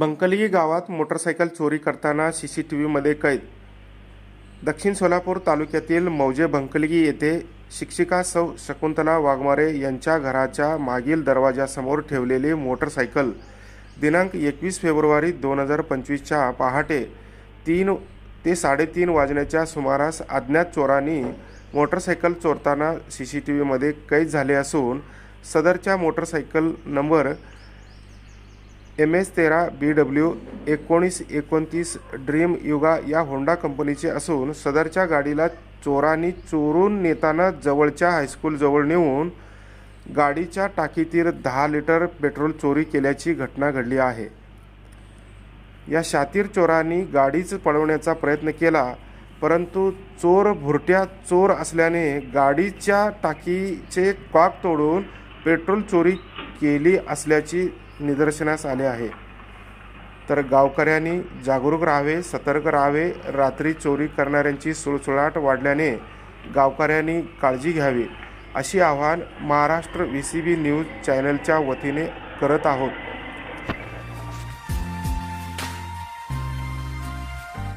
बंकलगी गावात मोटरसायकल चोरी करताना सी सी टी व्हीमध्ये कैद. दक्षिण सोलापूर तालुक्यातील मौजे बंकलगी येथे शिक्षिका सौ शकुंतला वाघमारे यांच्या घराच्या मागील दरवाजासमोर ठेवलेली मोटरसायकल दिनांक एकवीस फेब्रुवारी दोन हजार पंचवीसच्या पहाटे तीन ते साडेतीन वाजण्याच्या सुमारास अज्ञात चोरांनी मोटरसायकल चोरताना सी सी टी व्हीमध्ये कैद झाले असून सदरच्या मोटरसायकल नंबर एम एस तेरा बी डब्ल्यू एकोणीस एकोणतीस ड्रीम युगा या होंडा कंपनीचे असून सदरच्या गाडीला चोरांनी चोरून नेताना जवळच्या हायस्कूलजवळ नेऊन गाडीच्या टाकीतील दहा लिटर पेट्रोल चोरी केल्याची घटना घडली आहे. या शातीर चोरांनी गाडीच पळवण्याचा प्रयत्न केला परंतु चोर भुरट्या चोर असल्याने गाडीच्या टाकीचे कॉक तोडून पेट्रोल चोरी केली असल्याची निदर्शनास आले आहे. तर गावकऱ्यांनी जागरूक राहावे सतर्क राहावे रात्री चोरी करणाऱ्यांची सुळसुळाट वाढल्याने गावकऱ्यांनी काळजी घ्यावी अशी आवाहन Maharashtra V C B news चॅनलच्या वतीने करत आहोत.